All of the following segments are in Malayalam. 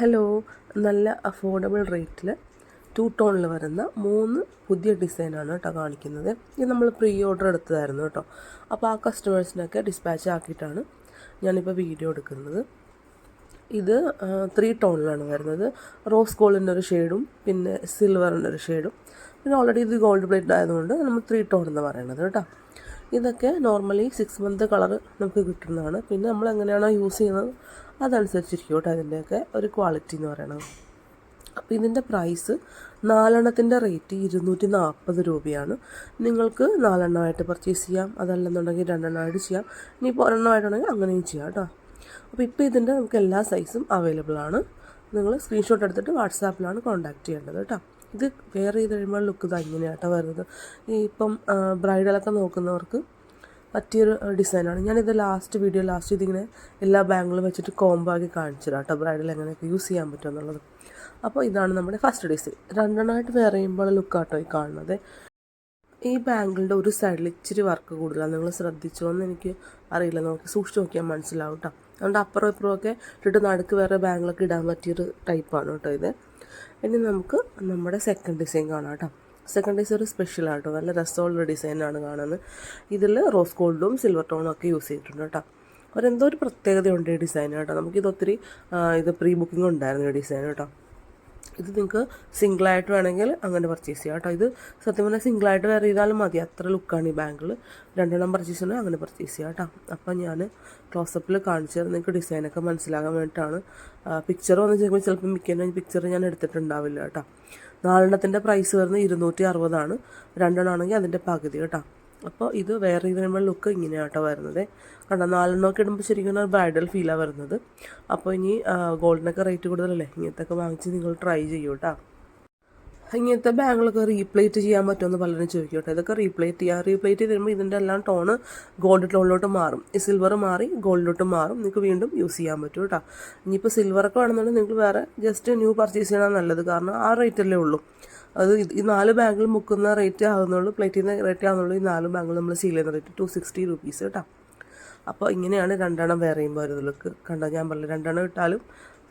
ഹലോ നല്ല അഫോർഡബിൾ റേറ്റിൽ ടു ടോണിൽ വരുന്ന മൂന്ന് പുതിയ ഡിസൈനാണ് കേട്ടോ കാണിക്കുന്നത്. ഇത് നമ്മൾ പ്രീ ഓർഡർ എടുത്തതായിരുന്നു കേട്ടോ. അപ്പോൾ ആ കസ്റ്റമേഴ്സിനൊക്കെ ഡിസ്പാച്ച് ആക്കിയിട്ടാണ് ഞാനിപ്പോൾ വീഡിയോ എടുക്കുന്നത്. ഇത് ത്രീ ടോണിലാണ് വരുന്നത്. റോസ് ഗോൾഡിന്റെ ഒരു ഷെയ്ഡും പിന്നെ സിൽവറിന്റെ ഒരു ഷെയ്ഡും പിന്നെ ഓൾറെഡി ഇത് ഗോൾഡ് പ്ലേറ്റ് ആയതുകൊണ്ട് നമ്മൾ ത്രീ ടോൺ എന്ന് പറയുന്നത് കേട്ടോ. ഇതൊക്കെ നോർമലി സിക്സ് മന്ത് കളർ നമുക്ക് കിട്ടുന്നതാണ്. പിന്നെ നമ്മൾ എങ്ങനെയാണോ യൂസ് ചെയ്യുന്നത് അതനുസരിച്ചിരിക്കും കേട്ടോ അതിന്റെയൊക്കെ ഒരു ക്വാളിറ്റി എന്ന് പറയുന്നത് അപ്പോൾ ഇതിന്റെ പ്രൈസ് നാലെണ്ണത്തിന്റെ റേറ്റ് ഇരുന്നൂറ്റി നാൽപ്പത് രൂപയാണ്. നിങ്ങൾക്ക് നാലെണ്ണമായിട്ട് പർച്ചേസ് ചെയ്യാം. അതല്ലെന്നുണ്ടെങ്കിൽ രണ്ടെണ്ണമായിട്ട് ചെയ്യാം. ഇനിയിപ്പോൾ ഒരെണ്ണമായിട്ടുണ്ടെങ്കിൽ അങ്ങനെയും ചെയ്യാം കേട്ടോ അപ്പോൾ ഇപ്പോൾ ഇതിന്റെ നമുക്ക് എല്ലാ സൈസും അവൈലബിൾ ആണ്. നിങ്ങൾ സ്ക്രീൻഷോട്ട് എടുത്തിട്ട് വാട്സാപ്പിലാണ് കോൺടാക്റ്റ് ചെയ്യേണ്ടത് കേട്ടോ ഇത് വെയർ ചെയ്ത് കഴിയുമ്പോൾ ലുക്ക് ഇത് അങ്ങനെയാട്ടോ വരുന്നത്. ഈ ഇപ്പം ബ്രൈഡലൊക്കെ നോക്കുന്നവർക്ക് പറ്റിയൊരു ഡിസൈനാണ് ഞാനിത് ലാസ്റ്റ് വീഡിയോ ലാസ്റ്റ് ഇതിങ്ങനെ എല്ലാ ബാങ്കിലും വെച്ചിട്ട് കോംബോ ആക്കി കാണിച്ചു കേട്ടോ ബ്രൈഡൽ എങ്ങനെയൊക്കെ യൂസ് ചെയ്യാൻ പറ്റും എന്നുള്ളത്. അപ്പോൾ ഇതാണ് നമ്മുടെ ഫസ്റ്റ് ഡിസൈൻ രണ്ടെണ്ണമായിട്ട് വെയർ ചെയ്യുമ്പോൾ ലുക്കാട്ടോ ഈ കാണുന്നത്. ഈ ബാങ്കിളുടെ ഒരു സൈഡിൽ ഇച്ചിരി വർക്ക് കൂടുതലാണ്. നിങ്ങൾ ശ്രദ്ധിച്ചോ എന്ന് എനിക്ക് അറിയില്ല. നമുക്ക് സൂക്ഷിച്ച് നോക്കിയാൽ മനസ്സിലാവും കേട്ടോ അതുകൊണ്ട് അപ്പുറം ഇപ്പുറമൊക്കെ ഇട്ടിട്ട് നടുക്ക് വേറെ ബാങ്കിലൊക്കെ ഇടാൻ പറ്റിയൊരു ടൈപ്പാണ് കേട്ടോ ഇത്. ഇനി നമുക്ക് നമ്മുടെ സെക്കൻഡ് ഡിസൈൻ കാണാം കേട്ടോ. സെക്കൻഡ് ഡിസൈൻ ഒരു സ്പെഷ്യലാണ് ആട്ടോ നല്ല രസമുള്ള ഡിസൈനാണ് കാണുന്നത്. ഇതിൽ റോസ് ഗോൾഡും സിൽവർ ടോണും ഒക്കെ യൂസ് ചെയ്തിട്ടുണ്ട് കേട്ടോ. അവരെന്തോ ഒരു പ്രത്യേകതയുണ്ട് ഈ ഡിസൈൻ കേട്ടോ. നമുക്കിത് ഒത്തിരി ഇത് പ്രീ ബുക്കിംഗ് ഉണ്ടായിരുന്നു ഈ ഡിസൈൻ കേട്ടോ. ഇത് നിങ്ങൾക്ക് സിംഗിളായിട്ട് വേണമെങ്കിൽ അങ്ങനെ പർച്ചേസ് ചെയ്യാം കേട്ടോ. ഇത് സത്യം പറഞ്ഞാൽ സിംഗിളായിട്ട് വേറെ ചെയ്താലും മതി. അത്ര ലുക്കാണ് ഈ ബാങ്കിൽ രണ്ടെണ്ണം പർച്ചേസ് ചെയ്യണമെങ്കിൽ അങ്ങനെ പർച്ചേസ് ചെയ്യാം കേട്ടോ. അപ്പം ഞാൻ ക്ലോസപ്പിൽ കാണിച്ചു തരാം. നിങ്ങൾക്ക് ഡിസൈനൊക്കെ മനസ്സിലാകാൻ വേണ്ടിയിട്ടാണ് പിക്ചർ വന്ന് ചെയ്യുമ്പോൾ ചിലപ്പോൾ മിക്കുന്ന പിക്ചർ ഞാൻ എടുത്തിട്ടുണ്ടാവില്ല കേട്ടോ. നാലെണ്ണത്തിന്റെ പ്രൈസ് വരുന്നത് ഇരുന്നൂറ്റി അറുപതാണ്. രണ്ടെണ്ണമാണെങ്കിൽ അതിന്റെ പകുതി കേട്ടോ. അപ്പോൾ ഇത് വേറെ ഇത് വരുമ്പോൾ ലുക്ക് ഇങ്ങനെയാണ് കേട്ടോ വരുന്നത്. കണ്ടോ നാലെണ്ണമൊക്കെ ഇടുമ്പോൾ ശരിക്കും ഒരു ബ്രൈഡൽ ഫീലാണ് വരുന്നത്. അപ്പോൾ ഇനി ഗോൾഡിനൊക്കെ റേറ്റ് കൂടുതലല്ലേ? ഇങ്ങനത്തെ വാങ്ങിച്ച് നിങ്ങൾ ട്രൈ ചെയ്യൂ കേട്ടോ ഇങ്ങനത്തെ ബാഗുകളൊക്കെ റീപ്ലേറ്റ് ചെയ്യാൻ പറ്റുമെന്ന് പലരും ചോദിക്കും കേട്ടോ ഇതൊക്കെ റീപ്ലേറ്റ് ചെയ്യാം. റീപ്ലേറ്റ് ചെയ്ത് വരുമ്പോൾ ഇതിന്റെ എല്ലാം ടോണ് ഗോൾഡ് ടോണിലോട്ട് മാറും. ഈ സിൽവർ മാറി ഗോൾഡിലോട്ട് മാറും. നിങ്ങൾക്ക് വീണ്ടും യൂസ് ചെയ്യാൻ പറ്റും കേട്ടോ ഇനിയിപ്പോൾ സിൽവറൊക്കെ വേണമെന്നുണ്ടെങ്കിൽ നിങ്ങൾ വേറെ ജസ്റ്റ് ന്യൂ പർച്ചേസ് ചെയ്യണം നല്ലത്. കാരണം ആ റേറ്റല്ലേ ഉള്ളൂ. അത് ഈ നാല് ബാങ്കിൽ മുക്കുന്ന റേറ്റ് ആകുന്നുള്ളൂ പ്ലേറ്റിന്റെ റേറ്റ് ആകുന്നുള്ളൂ ഈ നാല് ബാങ്കിൽ നമ്മൾ സീൽ ചെയ്യുന്ന റേറ്റ് ടു സിക്സ്റ്റി റുപ്പീസ് കേട്ടോ. അപ്പോൾ ഇങ്ങനെയാണ് രണ്ടെണ്ണം വേറെ ചെയ്യുമ്പോൾ വരുന്നത് കണ്ടോ ഞാൻ പറഞ്ഞു രണ്ടെണ്ണം ഇട്ടാലും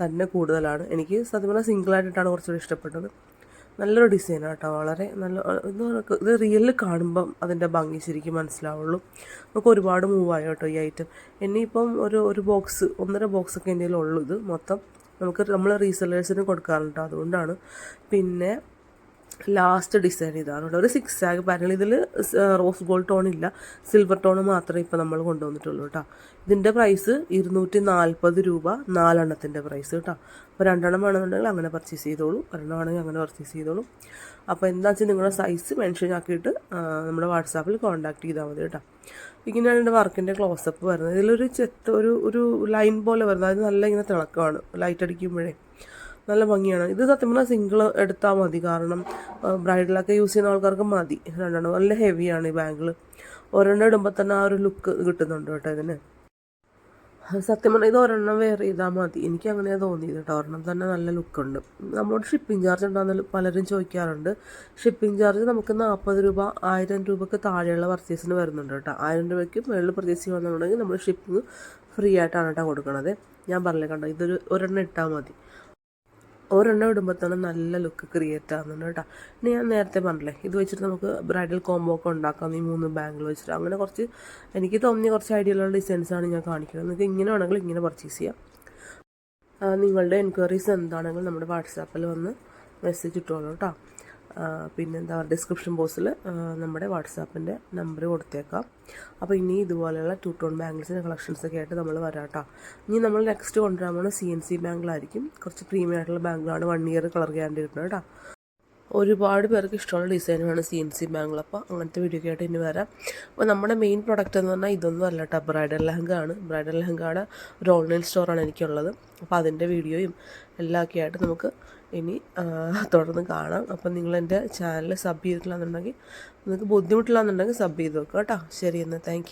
തന്നെ കൂടുതലാണ്. എനിക്ക് സത്യം പറഞ്ഞാൽ സിംഗിളായിട്ടിട്ടാണ് കുറച്ചുകൂടി ഇഷ്ടപ്പെട്ടത്. നല്ലൊരു ഡിസൈനാണ് കേട്ടോ വളരെ നല്ല ഇത് റിയലിൽ കാണുമ്പം അതിന്റെ ഭംഗി ശരിക്കും മനസ്സിലാവുള്ളൂ. നമുക്ക് ഒരുപാട് മൂവായി കേട്ടോ ഈ ഐറ്റം ഇനിയിപ്പം ഒരു ഒരു ബോക്സ് ഒന്നര ബോക്സൊക്കെ എന്റെ ഉള്ളൂ ഇത് മൊത്തം. നമുക്ക് നമ്മൾ റീസെല്ലേഴ്സിന് കൊടുക്കാറുണ്ട് അതുകൊണ്ടാണ്. പിന്നെ ലാസ്റ്റ് ഡിസൈൻ ഇതാണ് കേട്ടോ ഒരു സിക്സ് ആഗ് പാറ്റേൺ ഇതിൽ റോസ് ഗോൾഡ് ടോൺ ഇല്ല. സിൽവർ ടോൺ മാത്രമേ ഇപ്പോൾ നമ്മൾ കൊണ്ടുവന്നിട്ടുള്ളൂ കേട്ടോ ഇതിന്റെ പ്രൈസ് ഇരുന്നൂറ്റി നാൽപ്പത് രൂപ നാലെണ്ണത്തിന്റെ പ്രൈസ് കേട്ടോ അപ്പോൾ രണ്ടെണ്ണം വേണമെന്നുണ്ടെങ്കിൽ അങ്ങനെ പർച്ചേസ് ചെയ്തോളൂ. ഒരെണ്ണം വേണമെങ്കിൽ അങ്ങനെ പർച്ചേസ് ചെയ്തോളൂ. അപ്പോൾ എന്താ വെച്ചാൽ നിങ്ങളുടെ സൈസ് മെൻഷൻ ആക്കിയിട്ട് നമ്മുടെ വാട്സാപ്പിൽ കോൺടാക്ട് ചെയ്താൽ മതി കേട്ടോ ഇങ്ങനെയാണ് എന്റെ വർക്കിന്റെ ക്ലോസപ്പ് വരുന്നത്. ഇതിലൊരു ചെത്ത് ഒരു ഒരു ലൈൻ പോലെ വരുന്നത്. അത് നല്ല ഇങ്ങനെ തിളക്കമാണ്. ലൈറ്റ് അടിക്കുമ്പോഴേ. നല്ല ഭംഗിയാണ്. ഇത് സത്യം പറഞ്ഞാൽ സിംഗിൾ എടുത്താൽ മതി. കാരണം ബ്രൈഡലൊക്കെ യൂസ് ചെയ്യുന്ന ആൾക്കാർക്ക് മതി. രണ്ടെണ്ണം. നല്ല ഹെവിയാണ് ഈ ബാങ്കിൾ ഒരെണ്ണം ഇടുമ്പോൾ തന്നെ ആ ഒരു ലുക്ക് കിട്ടുന്നുണ്ട് കേട്ടോ ഇതിന്. സത്യം പറഞ്ഞാൽ ഇത് ഒരെണ്ണം വേറെ ചെയ്താൽ മതി. എനിക്ക് അങ്ങനെയാണ് തോന്നിയത് കേട്ടോ. ഒരെണ്ണം തന്നെ നല്ല ലുക്കുണ്ട് നമ്മളോട് ഷിപ്പിംഗ് ചാർജ് ഉണ്ടാകുന്ന പലരും ചോദിക്കാറുണ്ട്. ഷിപ്പിംഗ് ചാർജ് നമുക്ക് നാൽപ്പത് രൂപ ആയിരം രൂപയ്ക്ക് താഴെയുള്ള പർച്ചേസിന് വരുന്നുണ്ട് കേട്ടോ. ആയിരം രൂപയ്ക്ക് മുകളിൽ പർച്ചേസ് ചെയ്യുകയാണെന്നുണ്ടെങ്കിൽ നമ്മൾ ഷിപ്പിംഗ് ഫ്രീ ആയിട്ടാണ് കേട്ടോ കൊടുക്കണത്. ഞാൻ പറഞ്ഞില്ല കണ്ടോ? ഇതൊരു ഒരെണ്ണം ഇട്ടാൽ മതി. ഒരെണ്ണം ഇടുമ്പോൾ തന്നെ നല്ല ലുക്ക് ക്രിയേറ്റ് ആകുന്നുണ്ട് കേട്ടോ. ഇനി ഞാൻ നേരത്തെ പറഞ്ഞില്ലേ ഇത് വെച്ചിട്ട് നമുക്ക് ബ്രൈഡൽ കോംബോ ഒക്കെ ഉണ്ടാക്കാം. ഈ മൂന്ന് ബാങ്കിൽ വെച്ചിട്ട്. അങ്ങനെ കുറച്ച് എനിക്ക് തോന്നിയ കുറച്ച് ഐഡിയയിലുള്ള ഡിസൈൻസാണ് ഞാൻ കാണിക്കുന്നത്. നിങ്ങൾക്ക് ഇങ്ങനെ വേണമെങ്കിൽ ഇങ്ങനെ പർച്ചേസ് ചെയ്യാം. നിങ്ങളുടെ എൻക്വയറീസ് എന്താണെങ്കിലും നമ്മുടെ വാട്സാപ്പിൽ വന്ന് മെസ്സേജ് ഇട്ടോളൂ കേട്ടോ. പിന്നെ എന്താ പറയുക ഡിസ്ക്രിപ്ഷൻ ബോക്സിൽ നമ്മുടെ വാട്സാപ്പിന്റെ നമ്പർ കൊടുത്തേക്കാം. അപ്പോൾ ഇനി ഇതുപോലെയുള്ള ടു ടോൺ കളക്ഷൻസ് ഒക്കെ ആയിട്ട് നമ്മൾ വരാട്ടോ ഇനി നമ്മൾ നെക്സ്റ്റ് കൊണ്ടുവരാൻ പോകുന്ന സി എൻ സി ബാങ്കിളായിരിക്കും കുറച്ച് പ്രീമിയം ആയിട്ടുള്ള ബാങ്കിളാണ് വൺ ഇയർ കളർ ഗ്യാരണ്ടി കിട്ടുന്നത് കേട്ടോ ഒരുപാട് പേർക്ക് ഇഷ്ടമുള്ള ഡിസൈനാണ് സി എൻ സി ബാങ്കിൾ അപ്പോൾ അങ്ങനത്തെ വീഡിയോ ആയിട്ട് ഇനി വരാം. അപ്പോൾ നമ്മുടെ മെയിൻ പ്രൊഡക്റ്റ് എന്ന് പറഞ്ഞാൽ ഇതൊന്നും അല്ല കേട്ടോ ബ്രൈഡൽ ലെഹങ്ക ആണ് ബ്രൈഡൽ ലെഹങ്കയുടെ ഒരു ഓൺലൈൻ സ്റ്റോറാണ് എനിക്കുള്ളത്. അപ്പോൾ അതിന്റെ വീഡിയോയും എല്ലാം ഒക്കെ ആയിട്ട് നമുക്ക് ഇനി തുടർന്ന് കാണാം. അപ്പം നിങ്ങൾ എന്റെ ചാനൽ സബ് ചെയ്തിട്ടില്ലാന്നുണ്ടെങ്കിൽ നിങ്ങൾക്ക് ബുദ്ധിമുട്ടില്ലാന്നുണ്ടെങ്കിൽ സബ് ചെയ്ത് വെക്കുക കേട്ടോ. ശരി എന്നാൽ. താങ്ക്